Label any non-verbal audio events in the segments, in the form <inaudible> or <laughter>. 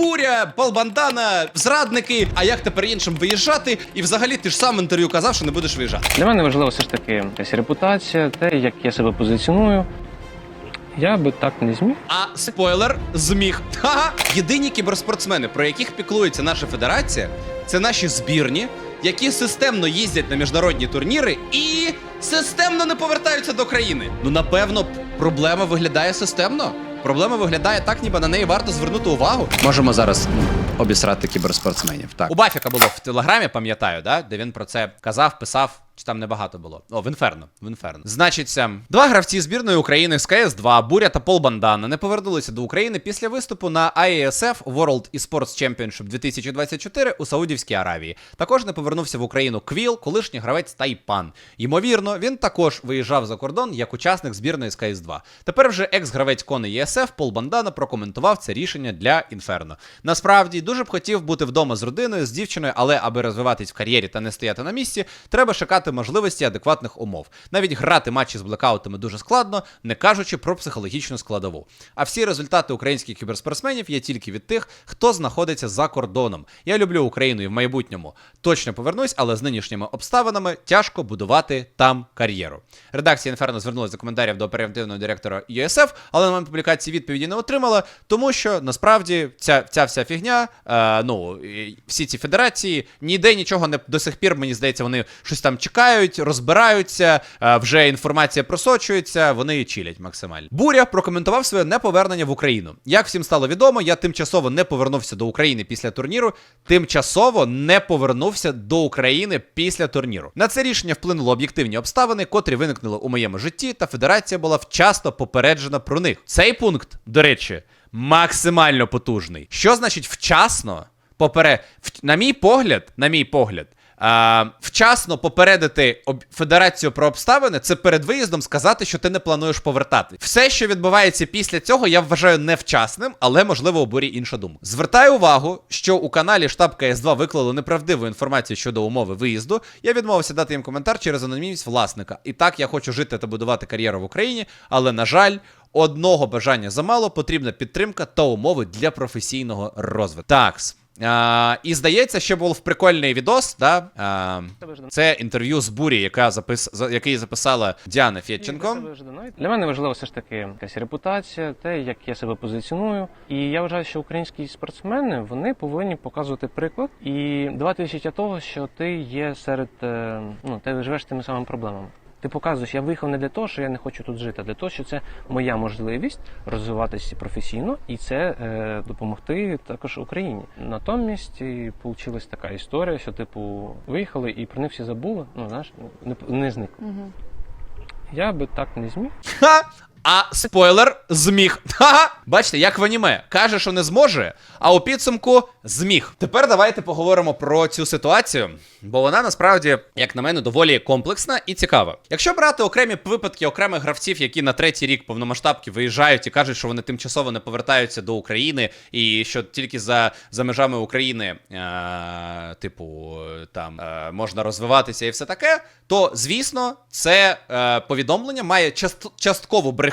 буря, полбандана, зрадники. А як тепер іншим виїжджати? І взагалі ти ж сам в інтерв'ю казав, що не будеш виїжджати. Для мене важливо все ж таки якась репутація, те, як я себе позиціоную. Я би так не зміг. А спойлер зміг. Ха-ха! Єдині кіберспортсмени, про яких піклується наша федерація, це наші збірні, які системно їздять на міжнародні турніри і системно не повертаються до країни. Ну напевно, проблема виглядає системно. Проблема виглядає так, ніби на неї варто звернути увагу. Можемо зараз ну, обісрати кіберспортсменів. Так у Бафіка було в телеграмі, пам'ятаю, да, де він про це казав, писав. Чи там небагато було? О, в інферно. В інферно. Значиться, два гравці збірної України з КС-2, Буря та Пол Бандана, не повернулися до України після виступу на IASF World Esports Championship 2024 у Саудівській Аравії. Також не повернувся в Україну Квіл, колишній гравець Тайпан. Ймовірно, він також виїжджав за кордон як учасник збірної з КС-2. Тепер вже екс-гравець Кони ЄСФ Пол Бандана прокоментував це рішення для інферно. Насправді дуже б хотів бути вдома з родиною, з дівчиною, але аби розвиватись в кар'єрі та не стояти на місці, треба шукати можливості адекватних умов. Навіть грати матчі з блекаутами дуже складно, не кажучи про психологічну складову. А всі результати українських кіберспортсменів є тільки від тих, хто знаходиться за кордоном. Я люблю Україну і в майбутньому. Точно повернусь, але з нинішніми обставинами тяжко будувати там кар'єру. Редакція Інферно звернулася за коментарів до оперативного директора USF, але на момент публікації відповіді не отримала, тому що насправді ця, ця вся фігня, е, ну всі ці федерації ніде нічого не до сих пір, мені здається, вони щось там чекають, розбираються, е, вже інформація просочується, вони чилять максимально. Буря прокоментував своє неповернення в Україну. Як всім стало відомо, я тимчасово не повернувся до України після турніру. Тимчасово не повернувся до України після турніру. На це рішення вплинули об'єктивні обставини, котрі виникнули у моєму житті, та федерація була вчасно попереджена про них. Цей пункт, до речі, максимально потужний. Що значить вчасно? Попере... На мій погляд, на мій погляд, а, вчасно попередити федерацію про обставини, це перед виїздом сказати, що ти не плануєш повертати. Все, що відбувається після цього, я вважаю невчасним, але можливо у бурі інша думка. Звертаю увагу, що у каналі штаб КС2 виклали неправдиву інформацію щодо умови виїзду. Я відмовився дати їм коментар через анонімність власника. І так я хочу жити та будувати кар'єру в Україні, але на жаль. Одного бажання замало, потрібна підтримка та умови для професійного розвитку. Такс. А, і здається, що був прикольний відос, да? А, це інтерв'ю з Бурі, яка запис... за- який записала Діана Фєдченко. Для мене важливо все ж таки якась репутація, те, як я себе позиціоную. І я вважаю, що українські спортсмени вони повинні показувати приклад і давати відчуття того, що ти є серед е, ну, ти живеш тими самими проблемами. Ти показуєш, я виїхав не для того, що я не хочу тут жити, а для того, що це моя можливість розвиватися професійно і це е, допомогти також Україні. Натомість і вийшла така історія, що типу виїхали і про них всі забули. Ну знаєш, не, не зник. Я би так не зміг. А спойлер зміг. <laughs> Ха! Бачите, як в аніме. Каже, що не зможе, а у підсумку зміг. Тепер давайте поговоримо про цю ситуацію, бо вона насправді, як на мене, доволі комплексна і цікава. Якщо брати окремі випадки окремих гравців, які на третій рік повномасштабки виїжджають і кажуть, що вони тимчасово не повертаються до України, і що тільки за, за межами України, е, типу, там е, можна розвиватися і все таке, то звісно, це е, повідомлення має част, часткову брехню.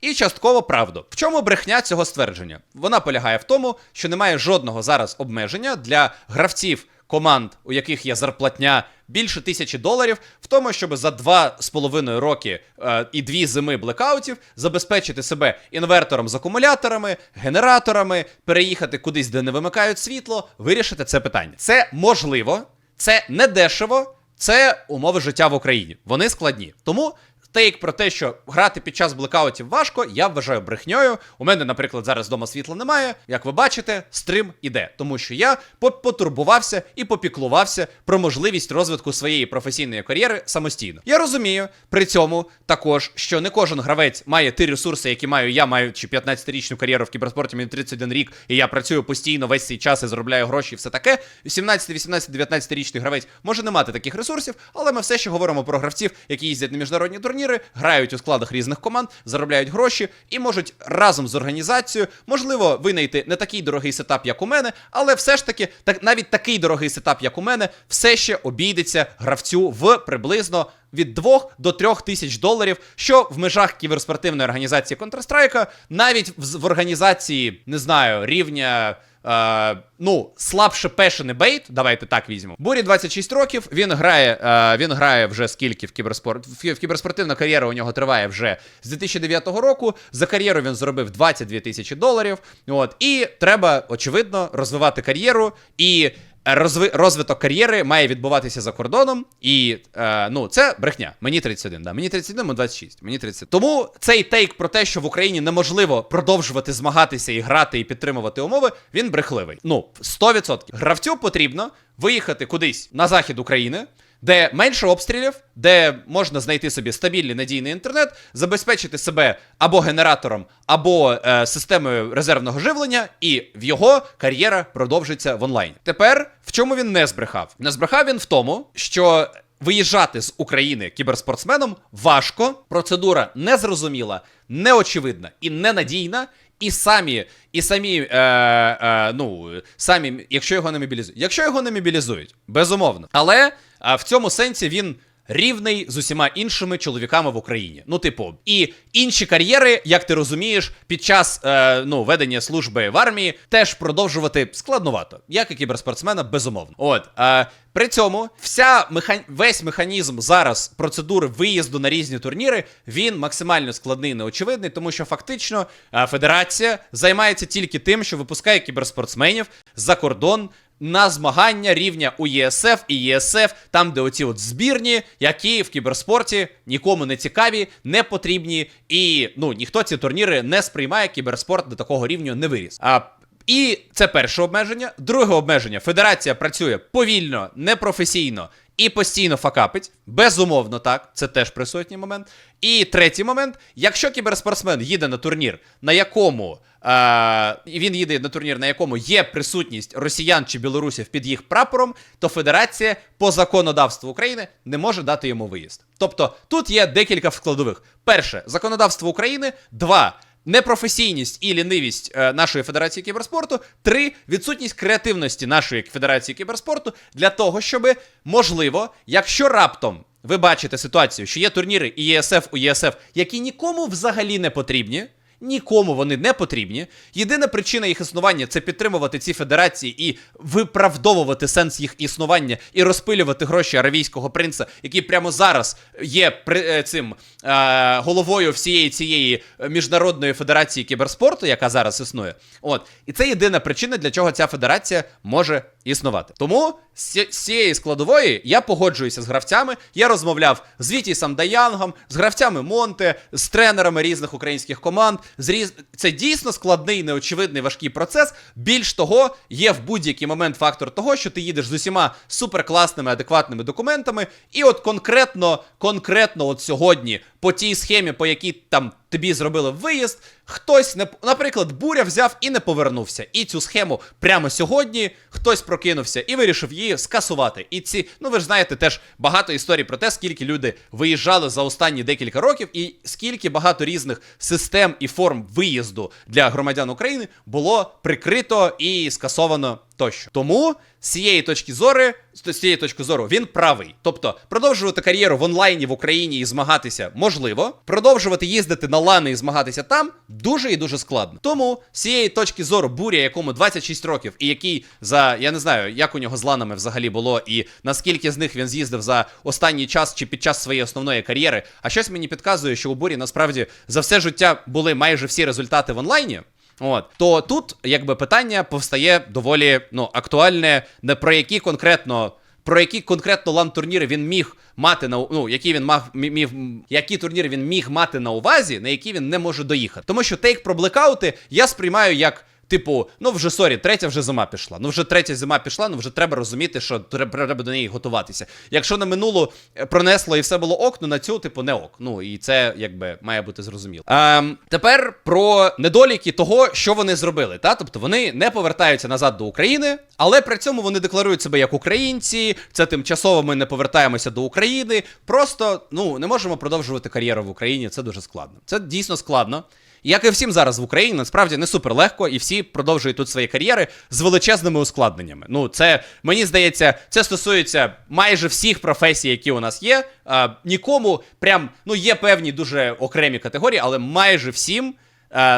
І частково правду. В чому брехня цього ствердження? Вона полягає в тому, що немає жодного зараз обмеження для гравців команд, у яких є зарплатня більше тисячі доларів, в тому, щоб за два з половиною роки е, і дві зими блекаутів забезпечити себе інвертором з акумуляторами, генераторами, переїхати кудись, де не вимикають світло, вирішити це питання. Це можливо, це не дешево, це умови життя в Україні. Вони складні. Тому тейк про те, що грати під час блекаутів важко, я вважаю брехньою. У мене, наприклад, зараз вдома світла немає. Як ви бачите, стрим іде, тому що я по- потурбувався і попіклувався про можливість розвитку своєї професійної кар'єри самостійно. Я розумію при цьому також, що не кожен гравець має ті ресурси, які маю я, маючи 15-річну кар'єру в кіберспорті, мені 31 рік, і я працюю постійно весь цей час і заробляю гроші, і все таке. 17, 18, 19 річний гравець може не мати таких ресурсів, але ми все ще говоримо про гравців, які їздять на міжнародні турніри, грають у складах різних команд, заробляють гроші і можуть разом з організацією, можливо, винайти не такий дорогий сетап, як у мене, але все ж таки, так навіть такий дорогий сетап, як у мене, все ще обійдеться гравцю в приблизно. Від 2 до 3 тисяч доларів, що в межах кіберспортивної організації Counter-Strike, навіть в, в організації, не знаю, рівня Е, ну, слабше пешений бейт, давайте так візьмемо. Бурі 26 років, він грає, е, він грає вже скільки в кіберспорт. В кіберспортивна кар'єра у нього триває вже з 2009 року. За кар'єру він зробив 22 тисячі доларів. От, і треба, очевидно, розвивати кар'єру і. Розви... Розвиток кар'єри має відбуватися за кордоном, і е, ну це брехня. Мені 31, да. Мені 31, мені 26. Мені 30. Тому цей тейк про те, що в Україні неможливо продовжувати змагатися і грати і підтримувати умови, він брехливий. Ну, 100%. Гравцю потрібно виїхати кудись на захід України. Де менше обстрілів, де можна знайти собі стабільний надійний інтернет, забезпечити себе або генератором, або е, системою резервного живлення, і в його кар'єра продовжиться в онлайні. Тепер в чому він не збрехав? Не збрехав він в тому, що виїжджати з України кіберспортсменом важко, процедура незрозуміла, неочевидна і ненадійна. І самі, і самі, е, е, ну, самі, якщо його не мобілізують. Якщо його не мобілізують, безумовно. Але е, в цьому сенсі він рівний з усіма іншими чоловіками в Україні. Ну, типу, і інші кар'єри, як ти розумієш, під час е, ну, ведення служби в армії теж продовжувати складновато, як і кіберспортсмена, безумовно. От е, при цьому вся механ... весь механізм зараз процедури виїзду на різні турніри він максимально складний і неочевидний, тому що фактично е, федерація займається тільки тим, що випускає кіберспортсменів за кордон. На змагання рівня у ЄСФ і ЄСФ, там, де оці от збірні, які в кіберспорті нікому не цікаві, не потрібні, і ну ніхто ці турніри не сприймає. Кіберспорт до такого рівню не виріс. А і це перше обмеження. Друге обмеження: федерація працює повільно, непрофесійно і постійно факапить. Безумовно, так, це теж присутній момент. І третій момент: якщо кіберспортсмен їде на турнір, на якому е, він їде на турнір, на якому є присутність росіян чи білорусів під їх прапором, то федерація по законодавству України не може дати йому виїзд. Тобто тут є декілька складових: перше законодавство України, два. Непрофесійність і лінивість е, нашої федерації кіберспорту. Три відсутність креативності нашої федерації кіберспорту для того, щоб можливо, якщо раптом ви бачите ситуацію, що є турніри і ЄСФ у ЄСФ, які нікому взагалі не потрібні. Нікому вони не потрібні. Єдина причина їх існування це підтримувати ці федерації і виправдовувати сенс їх існування і розпилювати гроші аравійського принца, який прямо зараз є при, е, цим е, головою всієї цієї міжнародної федерації кіберспорту, яка зараз існує. От і це єдина причина, для чого ця федерація може існувати. Тому з цієї складової я погоджуюся з гравцями. Я розмовляв з Вітісом Даянгом, з гравцями Монте, з тренерами різних українських команд. З різ... Це дійсно складний, неочевидний, важкий процес. Більш того, є в будь-який момент фактор того, що ти їдеш з усіма суперкласними, адекватними документами, і от конкретно, конкретно, от сьогодні, по тій схемі, по якій там тобі зробили виїзд, хтось не наприклад, буря взяв і не повернувся. І цю схему прямо сьогодні хтось прокинувся і вирішив її скасувати. І ці, ну ви ж знаєте, теж багато історій про те, скільки люди виїжджали за останні декілька років, і скільки багато різних систем і форм виїзду для громадян України було прикрито і скасовано тощо. Тому з цієї точки зору, з цієї точки зору, він правий. Тобто продовжувати кар'єру в онлайні в Україні і змагатися можливо, продовжувати їздити на лани і змагатися там дуже і дуже складно. Тому з цієї точки зору буря, якому 26 років, і який за я не знаю, як у нього з ланами взагалі було, і наскільки з них він з'їздив за останній час чи під час своєї основної кар'єри. А щось мені підказує, що у бурі насправді за все життя були майже всі результати в онлайні. От то тут якби питання повстає доволі ну актуальне, не про які конкретно. Про які конкретно лан турніри він міг мати на ну, які він мав міг, які турніри він міг мати на увазі, на які він не може доїхати. Тому що тейк про блекаути я сприймаю як. Типу, ну вже сорі, третя вже зима пішла. Ну вже третя зима пішла, ну вже треба розуміти, що треба до неї готуватися. Якщо на минулу пронесло і все було ок, ну на цю, типу, не ок. Ну і це якби має бути зрозуміло. Ем, тепер про недоліки того, що вони зробили. Та? Тобто вони не повертаються назад до України, але при цьому вони декларують себе як українці. Це тимчасово ми не повертаємося до України. Просто ну не можемо продовжувати кар'єру в Україні. Це дуже складно. Це дійсно складно. Як і всім зараз в Україні, насправді не супер легко, і всі продовжують тут свої кар'єри з величезними ускладненнями. Ну, це мені здається, це стосується майже всіх професій, які у нас є. А, Нікому прям ну є певні дуже окремі категорії, але майже всім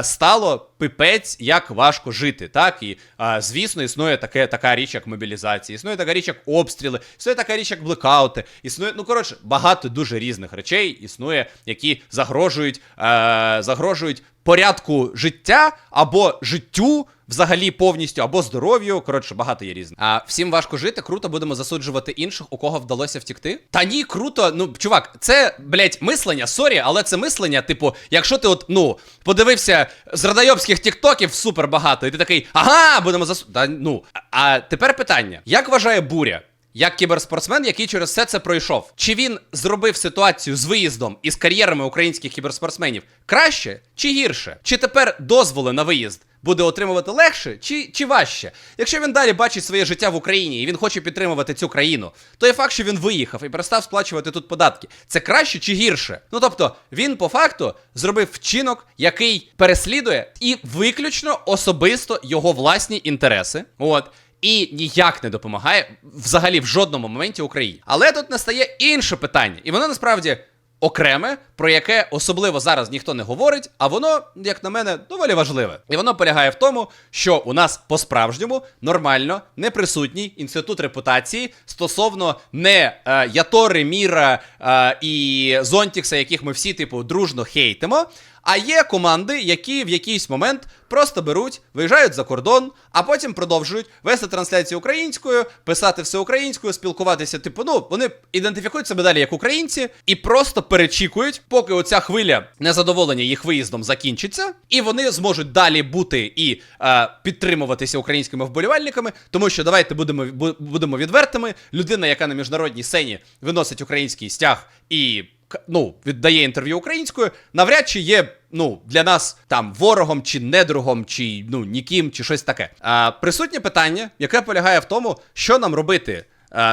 стало пипець, як важко жити. Так і а, звісно, існує таке така річ, як мобілізація, існує така річ, як обстріли, існує така річ, як блекаути. Існує, ну коротше, багато дуже різних речей існує, які загрожують, е, загрожують порядку життя або життю. Взагалі повністю або здоров'ю, коротше, багато є різних. А всім важко жити, круто будемо засуджувати інших, у кого вдалося втікти. Та ні, круто. Ну, чувак, це, блять, мислення, сорі, але це мислення, типу, якщо ти от, ну, подивився з радайобських тіктоків супер багато, і ти такий, ага, будемо засу... Да, ну. А тепер питання: як вважає буря? Як кіберспортсмен, який через все це пройшов, чи він зробив ситуацію з виїздом і з кар'єрами українських кіберспортсменів краще чи гірше? Чи тепер дозволи на виїзд буде отримувати легше чи, чи важче? Якщо він далі бачить своє життя в Україні і він хоче підтримувати цю країну, то є факт, що він виїхав і перестав сплачувати тут податки. Це краще чи гірше? Ну тобто, він по факту зробив вчинок, який переслідує і виключно особисто його власні інтереси. От і ніяк не допомагає взагалі в жодному моменті Україні. Але тут настає інше питання, і воно насправді окреме, про яке особливо зараз ніхто не говорить, а воно, як на мене, доволі важливе. І воно полягає в тому, що у нас по-справжньому нормально не присутній інститут репутації стосовно не е, Ятори, Міра е, і Зонтікса, яких ми всі, типу, дружно хейтимо. А є команди, які в якийсь момент просто беруть, виїжджають за кордон, а потім продовжують вести трансляцію українською, писати все українською, спілкуватися. Типу, ну вони ідентифікують себе далі як українці і просто перечікують, поки оця хвиля незадоволення їх виїздом закінчиться, і вони зможуть далі бути і е, підтримуватися українськими вболівальниками. Тому що давайте будемо будемо відвертими. Людина, яка на міжнародній сцені виносить український стяг і ну, віддає інтерв'ю українською, навряд чи є. Ну, для нас там ворогом чи недругом, чи ну ніким, чи щось таке. А, присутнє питання, яке полягає в тому, що нам робити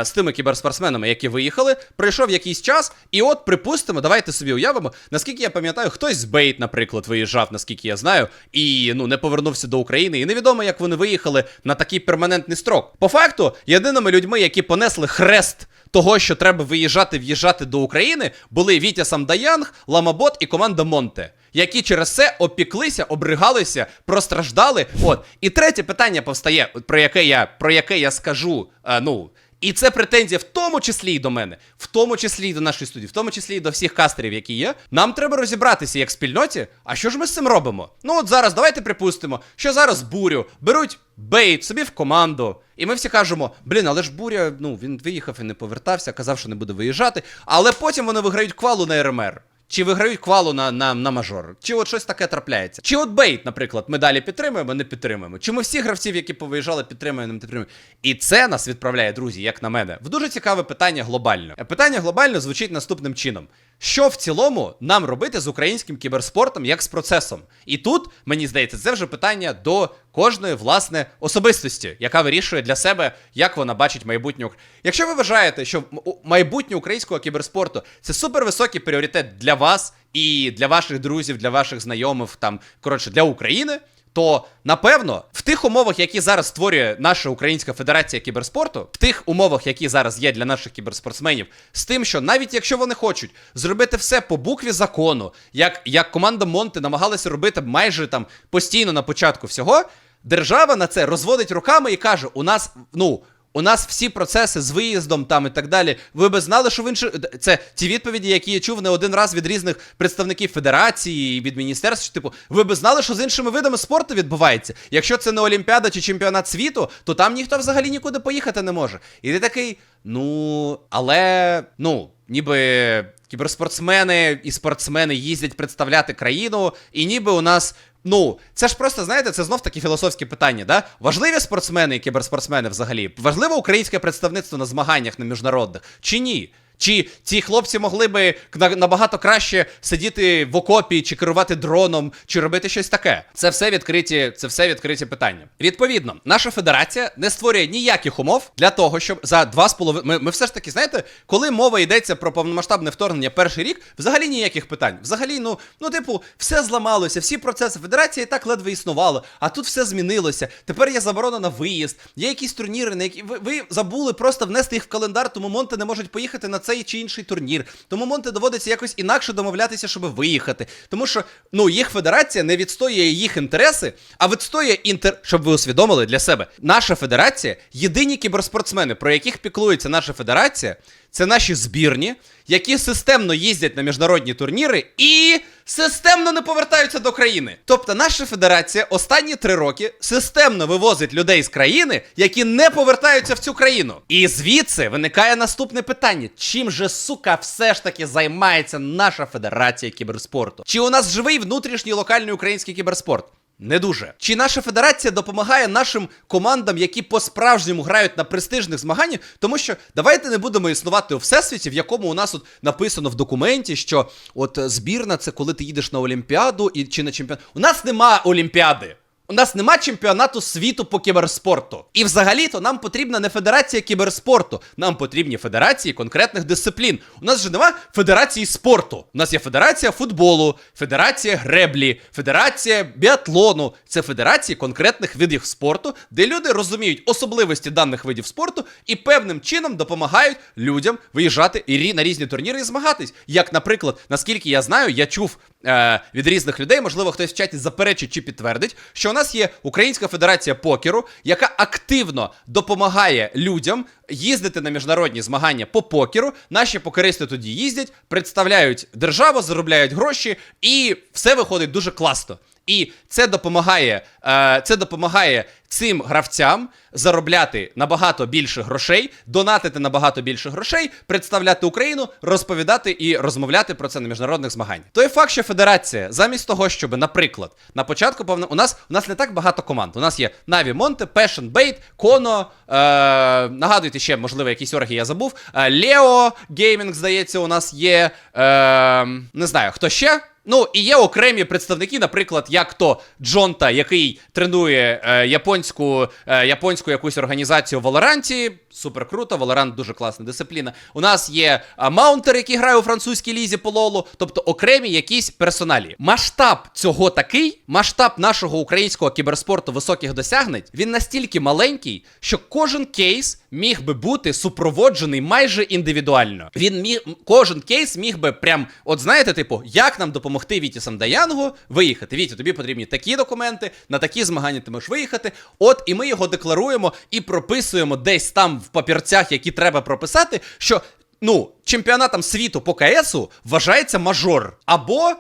з тими кіберспортсменами, які виїхали. Пройшов якийсь час, і от припустимо, давайте собі уявимо. Наскільки я пам'ятаю, хтось з Бейт, наприклад, виїжджав, наскільки я знаю, і ну не повернувся до України. І невідомо, як вони виїхали на такий перманентний строк. По факту, єдиними людьми, які понесли хрест того, що треба виїжджати, в'їжджати до України, були Вітя Самдаянг, Ламабот і команда Монте, які через це опіклися, обригалися, простраждали. От і третє питання повстає, про яке я про яке я скажу. е, ну. І це претензія в тому числі і до мене, в тому числі і до нашої студії, в тому числі і до всіх кастерів, які є. Нам треба розібратися як спільноті. А що ж ми з цим робимо? Ну от зараз давайте припустимо, що зараз бурю беруть бейт собі в команду. І ми всі кажемо: блін, але ж буря, ну він виїхав і не повертався, казав, що не буде виїжджати. Але потім вони виграють квалу на РМР. Чи виграють квалу на, на, на мажор, чи от щось таке трапляється. Чи от бейт, наприклад, ми далі підтримуємо, не підтримуємо. Чи ми всіх гравців, які повиїжджали, підтримуємо, не підтримуємо. І це нас відправляє, друзі, як на мене, в дуже цікаве питання глобально. Е, Питання глобально звучить наступним чином: що в цілому нам робити з українським кіберспортом як з процесом? І тут, мені здається, це вже питання до кожної власне особистості, яка вирішує для себе, як вона бачить майбутнє. Якщо ви вважаєте, що майбутнє українського кіберспорту це супервисокий пріоритет для вас і для ваших друзів, для ваших знайомих, там коротше для України. То напевно в тих умовах, які зараз створює наша Українська Федерація кіберспорту, в тих умовах, які зараз є для наших кіберспортсменів, з тим, що навіть якщо вони хочуть зробити все по букві закону, як, як команда Монти намагалася робити майже там постійно на початку всього, держава на це розводить руками і каже: у нас, ну. У нас всі процеси з виїздом там і так далі. Ви би знали, що в інших це ті відповіді, які я чув не один раз від різних представників федерації і від міністерств. Типу, ви би знали, що з іншими видами спорту відбувається. Якщо це не Олімпіада чи чемпіонат світу, то там ніхто взагалі нікуди поїхати не може. І ти такий, ну але ну, ніби кіберспортсмени і спортсмени їздять представляти країну, і ніби у нас. Ну, це ж просто, знаєте, це знов таки філософське питання, да? Важливі спортсмени і кіберспортсмени взагалі? Важливо українське представництво на змаганнях на міжнародних чи ні? Чи ці хлопці могли би набагато краще сидіти в окопі, чи керувати дроном, чи робити щось таке? Це все відкриті, це все відкриті питання. Відповідно, наша федерація не створює ніяких умов для того, щоб за два з половиною. Ми, ми все ж таки, знаєте, коли мова йдеться про повномасштабне вторгнення перший рік, взагалі ніяких питань. Взагалі, ну, ну, типу, все зламалося, всі процеси. Федерація і так ледве існувала, а тут все змінилося. Тепер є заборона на виїзд, є якісь турніри, на які ви, ви забули просто внести їх в календар, тому Монти не можуть поїхати на цей чи інший турнір. Тому Монте доводиться якось інакше домовлятися, щоб виїхати. Тому що ну їх федерація не відстоює їх інтереси, а відстоює інтер, щоб ви усвідомили для себе. Наша федерація єдині кіберспортсмени, про яких піклується наша федерація. Це наші збірні, які системно їздять на міжнародні турніри і системно не повертаються до країни. Тобто наша федерація останні три роки системно вивозить людей з країни, які не повертаються в цю країну. І звідси виникає наступне питання: чим же сука все ж таки займається наша федерація кіберспорту? Чи у нас живий внутрішній локальний український кіберспорт? Не дуже. Чи наша федерація допомагає нашим командам, які по-справжньому грають на престижних змаганнях? Тому що давайте не будемо існувати у всесвіті, в якому у нас от написано в документі, що от е, збірна це коли ти їдеш на Олімпіаду і чи на чемпіонат. У нас нема Олімпіади. У нас нема чемпіонату світу по кіберспорту. І взагалі-то нам потрібна не федерація кіберспорту, нам потрібні федерації конкретних дисциплін. У нас же нема федерації спорту. У нас є федерація футболу, федерація греблі, федерація біатлону. Це федерації конкретних видів спорту, де люди розуміють особливості даних видів спорту і певним чином допомагають людям виїжджати і на різні турніри і змагатись. Як, наприклад, наскільки я знаю, я чув е, від різних людей, можливо, хтось в чаті заперечить чи підтвердить, що у нас є Українська Федерація покеру, яка активно допомагає людям їздити на міжнародні змагання по покеру. Наші покеристи тоді їздять, представляють державу, заробляють гроші, і все виходить дуже класно. І це допомагає, е, це допомагає цим гравцям заробляти набагато більше грошей, донатити набагато більше грошей, представляти Україну, розповідати і розмовляти про це на міжнародних змаганнях. Той факт, що федерація, замість того, щоб, наприклад, на початку повно у нас у нас не так багато команд. У нас є Na'Vi Monte, Passion Bait, Kono, е, нагадуйте ще, можливо, якісь орги я забув. Leo Gaming, здається, у нас є. Е, не знаю, хто ще. Ну, і є окремі представники, наприклад, як то Джонта, який тренує е, японську, е, японську якусь організацію в Валоранті. Супер круто, Валорант дуже класна дисципліна. У нас є е, Маунтер, який грає у французькій лізі по лолу, тобто окремі якісь персоналі. Масштаб цього такий, масштаб нашого українського кіберспорту високих досягнень, він настільки маленький, що кожен кейс міг би бути супроводжений майже індивідуально. Він міг кожен кейс міг би прям, от знаєте, типу, як нам допомогти Віті Самдаянгу виїхати. Віті, тобі потрібні такі документи, на такі змагання ти можеш виїхати. От і ми його декларуємо і прописуємо десь там в папірцях, які треба прописати, що ну чемпіонатом світу по КСу вважається мажор або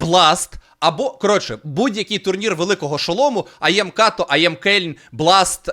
Бласт. Або, коротше, будь-який турнір великого шолому, АЄМ Като, АЄМ Кельн, Бласт, е,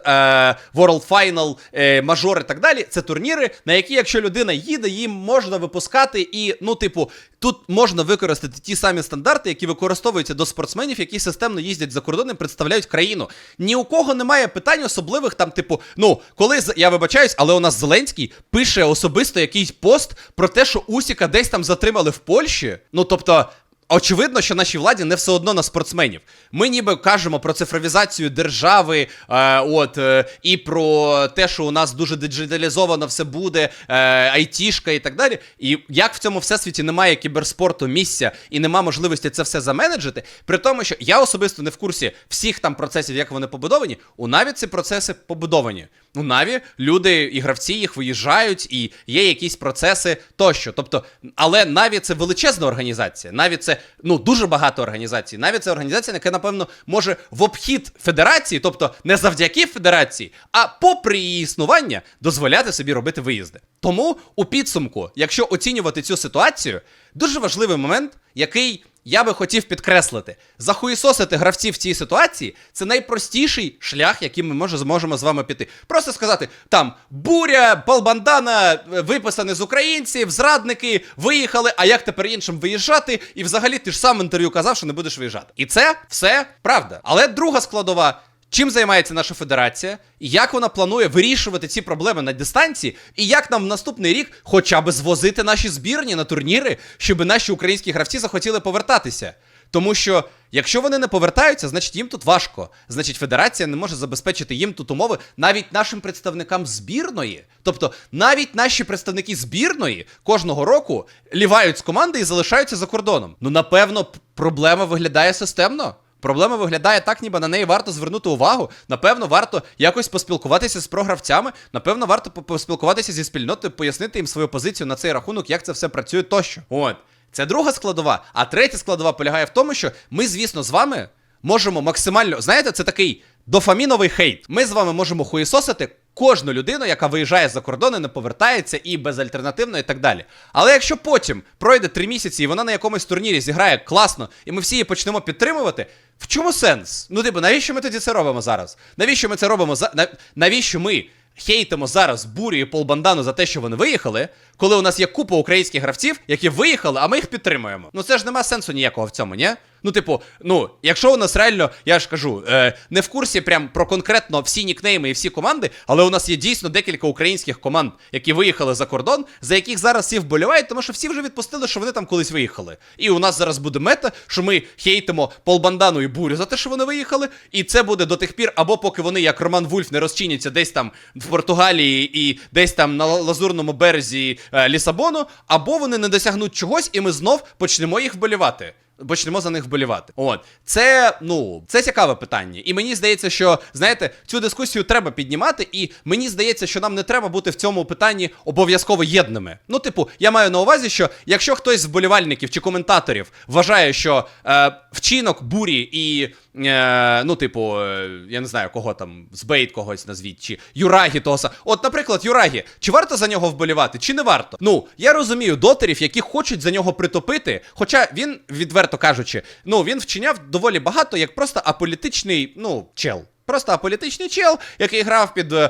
World Final, е, Мажор і так далі. Це турніри, на які, якщо людина їде, їм можна випускати, і, ну, типу, тут можна використати ті самі стандарти, які використовуються до спортсменів, які системно їздять за кордон і представляють країну. Ні у кого немає питань особливих, там, типу, ну, коли я вибачаюсь, але у нас Зеленський пише особисто якийсь пост про те, що Усіка десь там затримали в Польщі. Ну, тобто. Очевидно, що нашій владі не все одно на спортсменів. Ми ніби кажемо про цифровізацію держави, е, от е, і про те, що у нас дуже диджиталізовано все буде, е, айтішка і так далі. І як в цьому всесвіті немає кіберспорту місця і нема можливості це все заменеджити, при тому, що я особисто не в курсі всіх там процесів, як вони побудовані. У Наві ці процеси побудовані. У Наві люди і гравці їх виїжджають, і є якісь процеси тощо. Тобто, але Наві це величезна організація. Наві це ну дуже багато організацій. Наві це організація, яка, напевно, може в обхід федерації, тобто не завдяки федерації, а попри її існування, дозволяти собі робити виїзди. Тому у підсумку, якщо оцінювати цю ситуацію, дуже важливий момент, який. Я би хотів підкреслити, захуїсосити гравців в цій ситуації це найпростіший шлях, яким ми може, зможемо з вами піти. Просто сказати: там буря, балбандана, виписане виписані з українців, зрадники, виїхали, а як тепер іншим виїжджати? І взагалі ти ж сам в інтерв'ю казав, що не будеш виїжджати. І це все правда. Але друга складова. Чим займається наша федерація, як вона планує вирішувати ці проблеми на дистанції, і як нам в наступний рік хоча б звозити наші збірні на турніри, щоб наші українські гравці захотіли повертатися. Тому що якщо вони не повертаються, значить їм тут важко. Значить, федерація не може забезпечити їм тут умови навіть нашим представникам збірної. Тобто, навіть наші представники збірної кожного року лівають з команди і залишаються за кордоном. Ну напевно, проблема виглядає системно. Проблема виглядає так, ніби на неї варто звернути увагу. Напевно, варто якось поспілкуватися з програвцями. Напевно, варто поспілкуватися зі спільнотою, пояснити їм свою позицію на цей рахунок, як це все працює тощо. От. Це друга складова. А третя складова полягає в тому, що ми, звісно, з вами можемо максимально. Знаєте, це такий дофаміновий хейт. Ми з вами можемо хуєсосити кожну людину, яка виїжджає за кордон і не повертається, і безальтернативно, і так далі. Але якщо потім пройде три місяці, і вона на якомусь турнірі зіграє класно, і ми всі її почнемо підтримувати. В чому сенс? Ну, типу, навіщо ми тоді це робимо зараз? Навіщо ми це робимо за нав- навіщо ми хейтимо зараз бурю і полбандану за те, що вони виїхали, коли у нас є купа українських гравців, які виїхали, а ми їх підтримуємо. Ну це ж нема сенсу ніякого в цьому, ні? Ну, типу, ну, якщо у нас реально, я ж кажу, е, не в курсі прям про конкретно всі нікнейми і всі команди, але у нас є дійсно декілька українських команд, які виїхали за кордон, за яких зараз всі вболівають, тому що всі вже відпустили, що вони там колись виїхали. І у нас зараз буде мета, що ми хейтимо полбандану і бурю за те, що вони виїхали, і це буде до тих пір, або поки вони, як Роман Вульф, не розчиняться десь там в Португалії і десь там на лазурному березі е, Лісабону, або вони не досягнуть чогось, і ми знов почнемо їх вболівати. Почнемо за них вболівати. От це ну це цікаве питання. І мені здається, що знаєте, цю дискусію треба піднімати, і мені здається, що нам не треба бути в цьому питанні обов'язково єдними. Ну, типу, я маю на увазі, що якщо хтось з вболівальників чи коментаторів вважає, що е, вчинок бурі і. Е, ну, типу, е, я не знаю, кого там, збейт когось назвіть, чи Юрагі того. От, наприклад, Юрагі, чи варто за нього вболівати, чи не варто? Ну, я розумію дотерів, які хочуть за нього притопити. Хоча він, відверто кажучи, ну він вчиняв доволі багато як просто аполітичний, ну, чел. Просто аполітичний чел, який грав під е, е,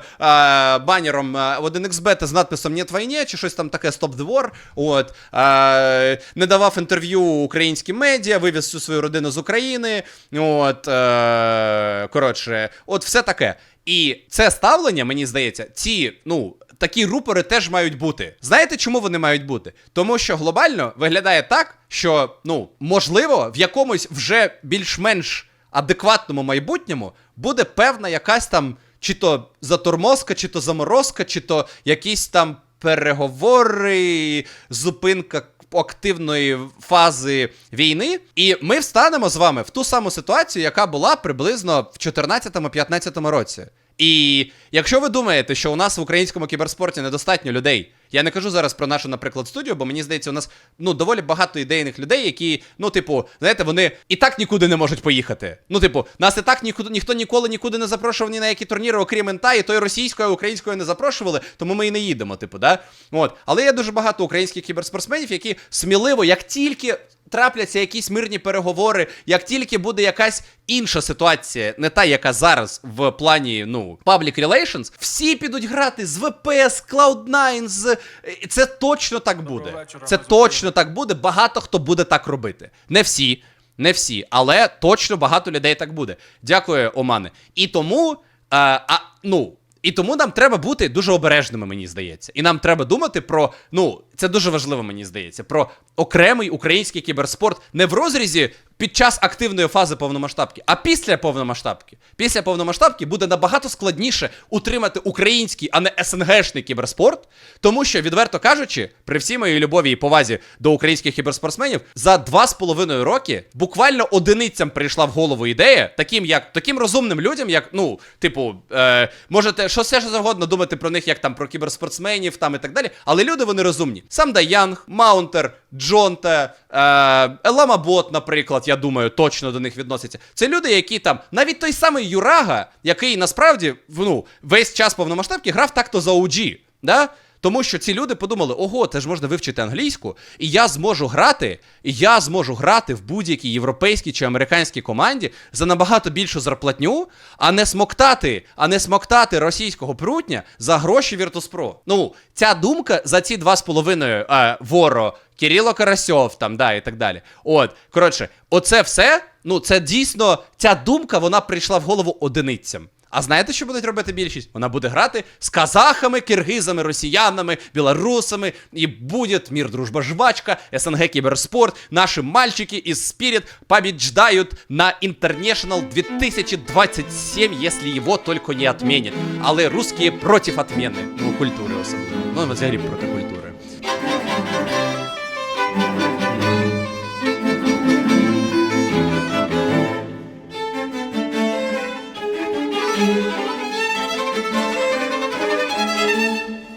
банером е, 1xbet з надписом «Нет війні» чи щось там таке «Stop the War», От, е, не давав інтерв'ю українським медіа, вивіз всю свою родину з України. От, е, коротше, от все таке. І це ставлення, мені здається, ці, ну, такі рупори теж мають бути. Знаєте, чому вони мають бути? Тому що глобально виглядає так, що, ну, можливо, в якомусь вже більш-менш адекватному майбутньому буде певна якась там чи то затормозка, чи то заморозка, чи то якісь там переговори, зупинка активної фази війни, і ми встанемо з вами в ту саму ситуацію, яка була приблизно в 2014-2015 році. І якщо ви думаєте, що у нас в українському кіберспорті недостатньо людей, я не кажу зараз про нашу, наприклад, студію, бо мені здається, у нас ну доволі багато ідейних людей, які, ну, типу, знаєте, вони і так нікуди не можуть поїхати. Ну, типу, нас і так нікуди ніхто ніколи нікуди не запрошував ні на які турніри, окрім ента, і той російською, а українською не запрошували, тому ми і не їдемо, типу, да? От. Але є дуже багато українських кіберспортсменів, які сміливо, як тільки трапляться якісь мирні переговори, як тільки буде якась інша ситуація, не та, яка зараз в плані ну public relations, всі підуть грати з ВП, з Cloud9, з це точно так буде. вечора, Це точно так буде. Багато хто буде так робити. Не всі, не всі, але точно багато людей так буде. Дякую, Омане. І тому, е, а, ну. І тому нам треба бути дуже обережними, мені здається. І нам треба думати про, ну, це дуже важливо, мені здається, про окремий український кіберспорт не в розрізі під час активної фази повномасштабки, а після повномасштабки. Після повномасштабки буде набагато складніше утримати український, а не СНГшний кіберспорт, тому що, відверто кажучи, при всій моїй любові і повазі до українських кіберспортсменів, за два з половиною роки буквально одиницям прийшла в голову ідея, таким як таким розумним людям, як ну, типу, е, можете що все що завгодно думати про них, як там про кіберспортсменів там і так далі. Але люди вони розумні. Сам Даянг, Маунтер, Джонте, е, Еламабот, наприклад, я думаю, точно до них відносяться. Це люди, які там, навіть той самий Юрага, який насправді ну, весь час повномасштабки грав так-то за OG, да? Тому що ці люди подумали: ого, це ж можна вивчити англійську, і я зможу грати, і я зможу грати в будь-якій європейській чи американській команді за набагато більшу зарплатню, а не смоктати, а не смоктати російського прутня за гроші Virtus.pro. Ну, ця думка за ці два з половиною е, воро, Кирило Карасьов, там, да, і так далі. От, коротше, оце все, ну, це дійсно, ця думка, вона прийшла в голову одиницям. А знаєте, що будуть робити більшість? Вона буде грати з казахами, киргизами, росіянами, білорусами, і буде мір, дружба, жвачка, СНГ Кіберспорт, наші мальчики із Spirit побеждают на International 2027, если его только не отменят. Але русские против отмены. Ну, культури особливо. Ну, взагалі проти